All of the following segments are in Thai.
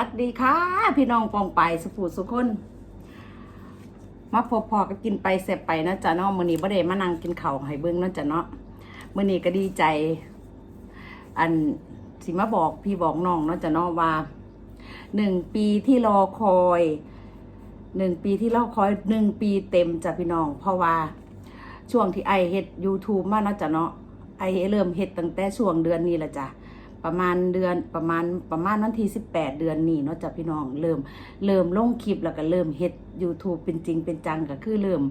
วัสดีค่ะ พี่น้องปองไปสุภูสุคนมาพบพอก็กินไปเสร็จไปนะจ๊ะเนาะมื้อนี้บ่ได้มานั่งกินข้าวให้เบิ่งนะจ๊ะเนาะมื้อนี้ก็ดีใจ อันสิมาบอกพี่บอกน้องเนาะจ๊ะเนาะว่าหนึ่งปีที่รอคอยหนึ่งปีที่รอคอยหนึ่งปีเต็มจ้ะพี่น้อง เพราะว่าช่วงที่ไอเฮ็ด YouTube มาเนาะจ๊ะเนาะไอเริ่มเฮ็ดตั้งแต่ช่วงเดือนนี้ละจ้ะ ประมาณเดือนประมาณประมาณวันที่18 เดือนนี้เนาะจ้ะพี่น้องเริ่มเริ่มลงคลิปแล้วก็เริ่มเฮ็ด YouTube เป็นจริงเป็นจังก็คือเริ่ม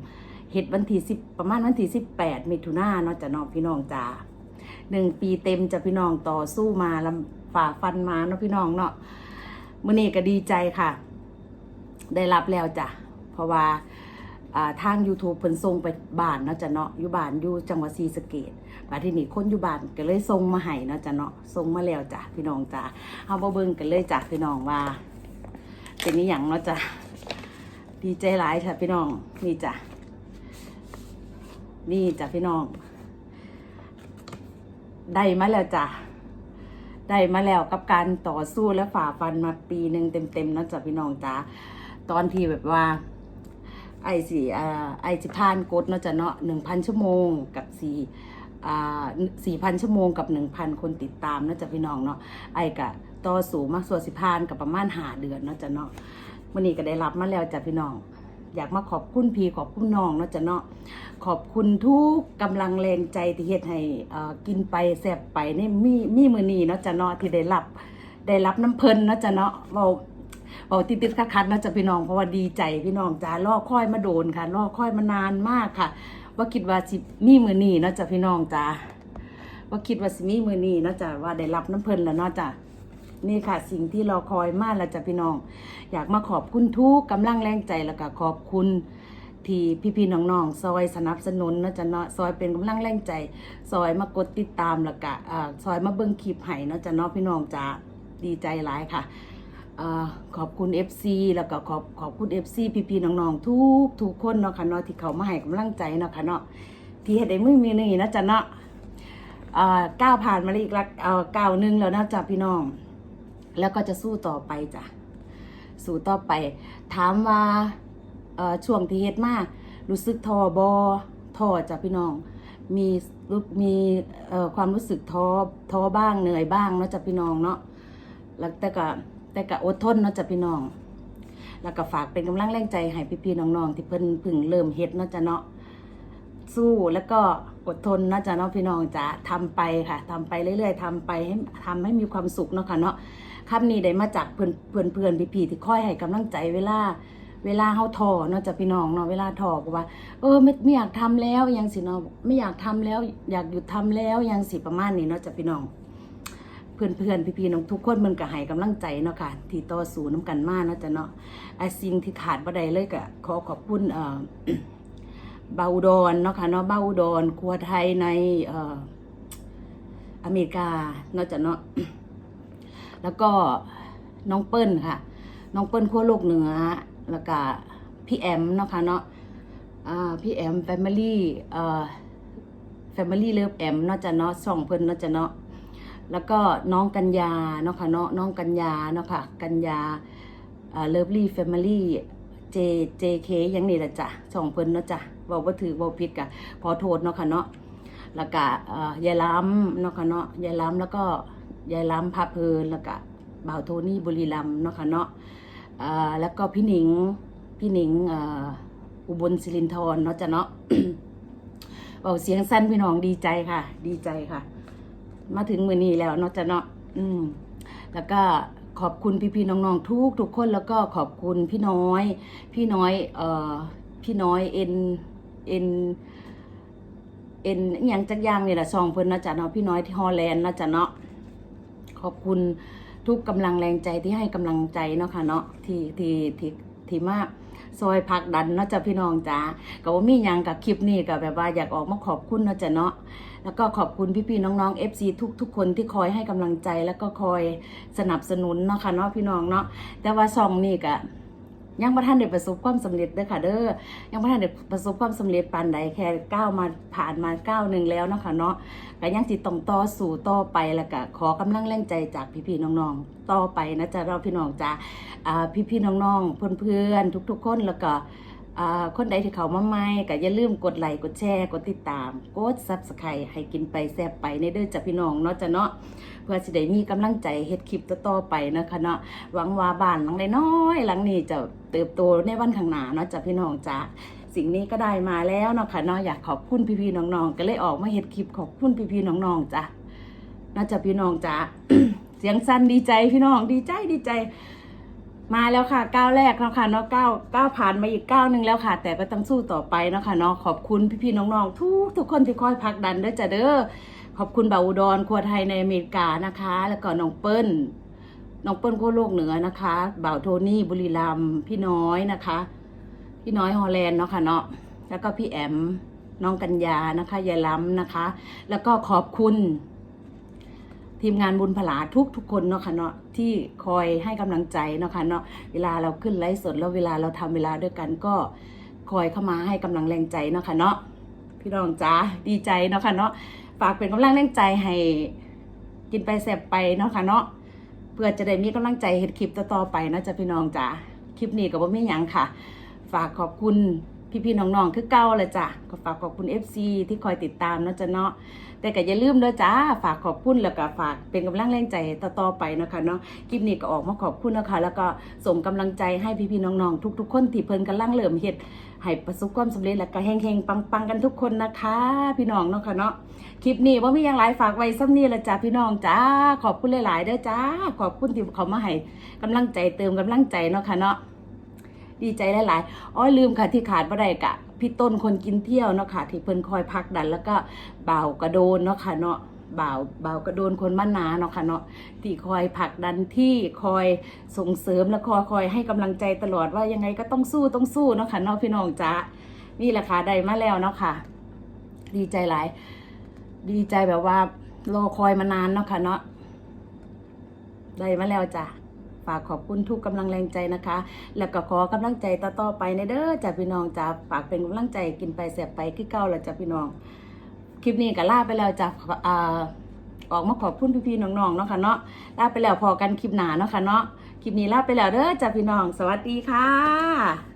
เฮ็ดวันที่10ประมาณวันที่18มิถุนายนเนาะจ้ะน้องพี่น้องจ้าหนึ่งปีเต็มจ้ะพี่น้องต่อสู้มาลำฝ่าฟันมาเนาะพี่น้องเนาะมื้อนี้ก็ดีใจค่ะ ได้รับแล้วจ้ะเพราะว่า ทาง YouTube เพิ่นส่งไปบ้านเนาะจ้ะเนาะอยู่บ้านอยู่จังหวัดศรีสะเกษมาที่นี่คนอยู่บ้านก็เลยส่งมาให้เนาะจ้ะเนาะส่งมาแล้วจ้ะพี่น้องจ้ะเอามาเบิ่งกันเลยจ้ะพี่น้องว่า เป็นนี้อหย่างเนาะจ้ะดีใจหลายค่ะพี่น้องนี่จ้ะนี่จ้ะพี่น้องได้มาแล้วจ้ะได้มาแล้วกับการต่อสู้และฝ่าฟันมาปีหนึ่งเต็มๆเนาะจ้ะพี่น้องจ้ะตอนที่แบบว่า ไอสี่อ่าไอสิพานกดเนาะจ้ะเนาะหนึ่งพันชั่วโมงกับสี่อ่าสี่พันชั่วโมงกับหนึ่งพันคนติดตามเนาะจ้ะพี่น้องเนาะไอกะต่อสูงมากส่วนสิพานกับประมาณหาเดือนเนาะจ้ะเนาะวันนี้ก็ได้รับมาแล้วจ้ะพี่น้องอยากมาขอบคุณพี่ขอบคุณน้องเนาะจ้ะเนาะขอบคุณทุกกำลังแรงใจที่เฮ็ดให้อ่ากินไปแซ่บไปในมีมีมือนีเนาะจ้ะเนาะที่ได้รับ ได้รับน้ำเพลินเนาะจ้ะเนาะเว้า บอกติดติดๆคัดนะจ๊ะพี่น้องเพราะว่าดีใจพี่น้องจ้ารอค่อยมาโดนค่ะรอค่อยมานานมากค่ะ ว่าคิดว่าสิมีมือนีเนาะจ้ะพี่น้องจ้าว่าคิดว่าสิมีมือนีเนาะจ้ะว่าได้รับน้ำเพลินแล้วเนาะจ้ะนี่ค่ะสิ่งที่รอคอยมากแล้วจ้ะพี่น้อง อยากมาขอบคุณทุกกำลังแรงใจแล้วก็ขอบคุณที่พี่ๆน้องๆซอยสนับสนุนเนาะจ้ะเนาะซอยเป็นกำลังแรงใจ ซอยมากดติดตามแล้วก็อ่าซอยมาเบิ่งคลิปให้เนาะจ้ะเนาะพี่น้องจ้าดีใจหลายค่ะ ขอบคุณ FC แล้วก็ขอบขอบคุณ FC พี่ๆน้องๆทุกทุกคนเนาะค่ะเนาะที่เขามาให้กำลังใจเนาะค่ะเนาะที่เฮ็ดได้มือมีนี่นะจ๊ะเนาะอ่าก้าวผ่านมาอีกละเอ่อก้าวหนึงแล้วนะจ๊ะพี่น้อง แล้วก็จะสู้ต่อไปจ้ะสู้ต่อไป ถามว่าเอ่อช่วงที่เฮ็ดมารู้สึกท้อบอท้อจ้ะพี่น้อง มีรู้มีเอ่อความรู้สึกท้อท้อบ้างเหนื่อยบ้างเนาะจ้ะพี่น้องเนาะแล้วแต่ก็ แต่ก็อดทนเนาะจ้ะพี่น้อง แล้วก็ฝากเป็นกำลังแรงใจให้พี่ๆน้องๆที่เพิ่นเพิ่งเริ่มเฮ็ดเนาะจ้ะเนาะสู้แล้วก็อดทนเนาะจ้ะเนาะพี่น้องจ้ะทำไปค่ะทำไปเรื่อย ๆทำไปให้ทำให้มีความสุขเนาะค่ะเนาะคำนี้ได้มาจากเพื่อนเพื่อนเพื่อนพี่ๆที่คอยให้กำลังใจเวลาเวลาเฮาทอเนาะจ้ะพี่น้องเนาะเวลาทอก็ว่า เออไม่ไม่อยากทำแล้วยังสิเนาะไม่อยากทำแล้ว อยากหยุดทำแล้วยังสิประมาณนี้เนาะจ้ะพี่น้อง เพื่อนเพื่อนพี่พี่ๆน้องทุกคนมันก็ให้กำลังใจเนาะค่ะที่ต่อสู้น้ำกันมาเนาะจ้ะเนาะไอ้สิ่งที่ขาดบ่ได้เลยก็ขอขอบคุณเอ่อเบาอุดอนเนาะค่ะเนาะเบาอุดอนครัวไทยในเอ่ออเมริกาเนาะจ้ะเนาะแล้วก็น้องเปิ้ลค่ะ น้องเปิ้ลขั้วโลกเหนือ แล้วก็พี่แอมเนาะค่ะเนาะอ่าพี่แอมแฟมิลี่เอ่อแฟมิลี่เลิฟแอมเนาะจ้ะเนาะสองเพิ่นเนาะจ้ะเนาะ แล้วก็น้องกัญญาเนาะค่ะเนาะน้องกัญญาเนาะค่ะกัญญาเลิฟลี่แฟมิลี่เจเจเคยังนี่แหละจ้ะสองเพิ่นเนาะจ้ะบอกว่าถือบอกผิดกะขอโทษเนาะค่ะเนาะแล้วก็ยายล้ำเนาะค่ะเนาะยายล้ำแล้วก็ยายล้ำพาเพลินแล้วก็บ่าวโทนี่บุรีรัมเนาะค่ะเนาะแล้วก็พี่หนิงพี่หนิงอุบลศิรินทรเนาะจ้ะเนาะเบาเสียงสั้นพี่น้องดีใจค่ะ ดีใจค่ะ มาถึงมือนี้แล้วเนาะจ้ะเนาะอืม แล้วก็ขอบคุณพี่ๆน้องๆทุกทุกคนแล้วก็ขอบคุณพี่น้อย พี่น้อยเอ่อพี่น้อยเอ็นเอ็นเอ็นอย่างจักอย่างนี่แหละซองเพิ่นนาะจ้ะเนาะพี่น้อยที่ฮอลแลนด์นาะจ้ะเนาะขอบคุณทุกกำลังแรงใจที่ให้กำลังใจเนาะค่ะเนาะที่ที่ที่ที่มาซอยพักดันเนาะจ้ะพี่น้องจ้าก็ว่ามีหยังกับคลิปนี้ก็แบบว่าอยากออกมาขอบคุณเนาะจ้ะเนาะ แล้วก็ขอบคุณพี่ๆน้องๆ FC ทุกทุกๆ คนที่คอยให้กำลังใจแล้วก็คอยสนับสนุนเนาะค่ะเนาะพี่น้องเนาะแต่ว่าซองนี่ก็ยังบ่ทันได้ประสบความสำเร็จเด้อค่ะเด้อยังบ่ทันได้ประสบความสำเร็จปานใดแค่ก้าวมาผ่านมาก้าวหนึ่งแล้วเนาะค่ะเนาะก็ยังสิต้องต่อสู้ต่อไปแล้วก็ขอกำลังแรงใจจากพี่ๆน้องๆ ต่อไปนะจ๊ะเราพี่น้องจ้าอ่พี่ๆน้องๆเพื่อนๆทุกๆคนแล้วก็ คนใดที่เขามาใหม่ก็อย่าลืมกดไลค์กดแชร์กดติดตาม กดซับสไครต์ให้กินไปแซ่บไปในเด้อจ้ะพี่น้องเนาะจ้ะเนาะเพื่อสิได้มีกำลังใจเฮ็ดคลิปต่อๆไปนะคะเนาะหวังว่าบ้านหลังน้อยหลังนี้จะเติบโตในวันข้างหน้าเนาะจ้ะพี่น้องจ้ะสิ่งนี้ก็ได้มาแล้วเนาะค่ะเนาะอยากขอบคุณพี่ๆน้องๆก็เลยออกมาเฮ็ดคลิปขอบคุณพี่ๆน้องๆจ้ะนาะจ้ะพี่น้องจ้ะเสียงสั้นดีใจพี่น้องดีใจดีใจ มาแล้วค่ะก้าวแรกแล้วค่ะเนาะก้าวก้าวผ่านมาอีกก้าวหนึ่งแล้วค่ะ แต่ก็ต้องสู้ต่อไปเนาะค่ะเนาะขอบคุณพี่ๆน้องๆทุกทุกคนที่คอยผลักดันเด้อจ้ะเด้อขอบคุณบ่าวอุดรครัวไทยในอเมริกานะคะ แล้วก็น้องเปิ้ลน้องเปิ้ลโคโลกเหนือนะคะบ่าวโทนี่บุรีรัมพี่น้อยนะคะ พี่น้อยฮอลแลนด์เนาะค่ะเนาะแล้วก็พี่แอมน้องกัญญานะคะยายล้ำนะคะ แล้วก็ขอบคุณ ทีมงานบุญผลาทุกทุกคนเนาะค่ะเนาะที่คอยให้กำลังใจเนาะค่ะเนาะเวลาเราขึ้นไลฟ์สดแล้วเวลาเราทำเวลาด้วยกันก็คอยเข้ามาให้กำลังแรงใจเนาะค่ะเนาะพี่น้องจ้าดีใจเนาะค่ะเนาะฝากเป็นกำลังแรงใจให้กินไปแสบไปเนาะค่ะเนาะเพื่อจะได้มีกำลังใจเห็ดคลิปต่อๆไปนะจ้ะพี่น้องจ้าคลิปนี้ก็บ่มีหยังค่ะ ฝากขอบคุณ พี่ๆน้องๆคือเก่าเลยจ้ะก็ฝากขอบคุณ FC ที่คอยติดตามเนาะจ้ะเนาะแต่ก็อย่าลืมเด้อจ้าฝากขอบคุณแล้วก็ฝากเป็นกำลังแรงใจต่อๆไปเนาะคะเนาะคลิปนี้ก็ออกมาขอบคุณนะคะ แล้วก็ส่งกำลังใจให้พี่ๆน้องๆทุก ๆ คนที่เพิ่นกำลังเริ่มเฮ็ดให้ประสบความสำเร็จแล้วก็เฮงๆปังๆกันทุกคนนะคะ พี่น้องเนาะค่ะเนาะคลิปนี้ว่ามีอย่างไรฝากไว้ซ้ำนี้ละจ้าพี่น้องจ้าขอบคุณหลายๆเด้อจ้าขอบคุณที่เขามาให้กำลังใจเติมกำลังใจเนาะค่ะเนาะ ดีใจหลายๆอ้อลืมค่ะที่ขาดบ่ได้กะพี่ต้นคนกินเที่ยวเนาะค่ะที่เพิ่นคอยพักดันแล้วก็บ่าวกระโดนเนาะค่ะเนาะบ่าวบ่าวกระโดนคนบ้านนาเนาะค่ะเนาะที่คอยผลักดันที่คอยส่งเสริมและคอยคอยให้กำลังใจตลอดว่ายังไงก็ต้องสู้ต้องสู้เนาะค่ะเนาะพี่น้องจ้านี่แหละค่ะได้มาแล้วเนาะค่ะ ดีใจหลาย ดีใจแบบว่ารอคอยมานานเนาะค่ะเนาะได้มาแล้วจ้ะ ฝากขอบคุณทุกกำลังแรงใจนะคะ แล้วก็ขอกำลังใจต่อๆไปในเด้อจ้าพี่น้องจ้าฝากเป็นกำลังใจกินไปเสียบไปคือเก่าแล้วจ้าพี่น้อง คลิปนี้ก็ลาไปแล้วจ้ะอ่าออกมาขอบคุณพี่ๆน้องๆเนาะค่ะเนาะลาไปแล้วพอกันคลิปหนาเนาะค่ะเนาะคลิปนี้ลาไปแล้วเด้อจ้าพี่น้อง สวัสดีค่ะ